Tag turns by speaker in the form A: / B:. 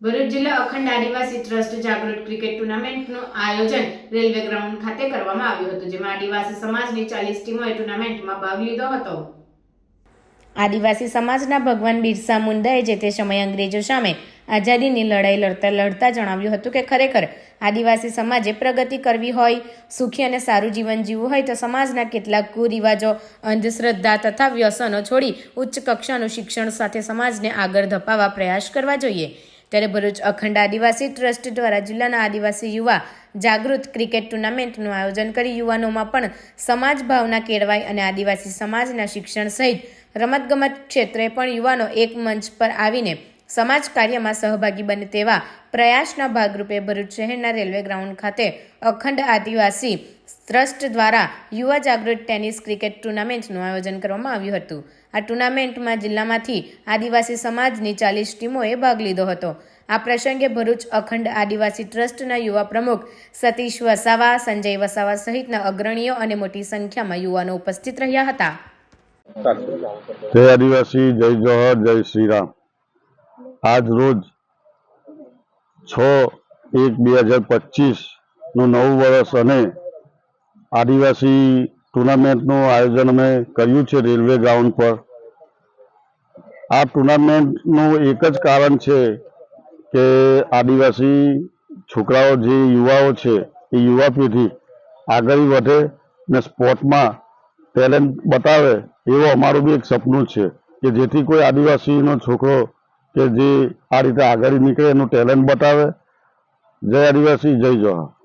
A: ભરૂચ જિલ્લા અખંડ આદિવાસી ટ્રસ્ટ જાગૃત ક્રિકેટ ટુર્નામેન્ટનું આયોજન રેલવે ગ્રાઉન્ડ ખાતે કરવામાં આવ્યું હતું, જેમાં આદિવાસી સમાજની ચાલીસ ટીમોએ ટુર્નામેન્ટમાં ભાગ લીધો હતો. આદિવાસી સમાજના ભગવાન બિરસા મુંડાએ જે તે સમયે અંગ્રેજો સામે આઝાદીની લડાઈ લડતા લડતા જણાવ્યું હતું કે ખરેખર આદિવાસી સમાજે પ્રગતિ કરવી હોય, સુખી અને સારું જીવન જીવવું હોય તો સમાજના કેટલાક કુરિવાજો, અંધશ્રદ્ધા તથા વ્યસનો છોડી ઉચ્ચ કક્ષાનું શિક્ષણ સાથે સમાજને આગળ ધપાવવા પ્રયાસ કરવા જોઈએ. ત્યારે ભરૂચ અખંડ આદિવાસી ટ્રસ્ટ દ્વારા જિલ્લાના આદિવાસી યુવા જાગૃત ક્રિકેટ ટુર્નામેન્ટનું આયોજન કરી યુવાનોમાં પણ સમાજ ભાવના કેળવાય અને આદિવાસી સમાજના શિક્ષણ સહિત રમતગમત ક્ષેત્રે પણ યુવાનો એક મંચ પર આવીને સમાજ કાર્યમાં સહભાગી બને તેવા પ્રયાસના ભાગરૂપે ભરૂચ શહેરના રેલવે ગ્રાઉન્ડ ખાતે અખંડ આદિવાસી ટ્રસ્ટ દ્વારા યુવા જાગૃત ટેનિસ ક્રિકેટ ટુર્નામેન્ટનું આયોજન કરવામાં આવ્યું હતું. આ ટુર્નામેન્ટમાં જિલ્લામાંથી આદિવાસી સમાજની ચાલીસ ટીમોએ ભાગ લીધો હતો. આ પ્રસંગે ભરૂચ અખંડ આદિવાસી ટ્રસ્ટના યુવા પ્રમુખ સતીશ વસાવા, સંજય વસાવા સહિતના અગ્રણીઓ અને મોટી સંખ્યામાં યુવાનો ઉપસ્થિત રહ્યા હતા.
B: આદિવાસી, જય જય શ્રીરામ. આજ રોજ છ એક બે હજાર પચીસનું નવું વર્ષ અને આદિવાસી ટુર્નામેન્ટનું આયોજન અમે કર્યું છે રેલવે ગ્રાઉન્ડ પર. આ ટુર્નામેન્ટનું એક જ કારણ છે કે આદિવાસી છોકરાઓ જે યુવાઓ છે એ યુવા પેઢી આગળ વધે ને સ્પોર્ટમાં ટેલેન્ટ બતાવે, એવું અમારું બી એક સપનું છે કે જેથી કોઈ આદિવાસીનો છોકરો કે જે આ રીતે આગળ નીકળે એનું ટેલેન્ટ બતાવે. જય આદિવાસી જય જોહર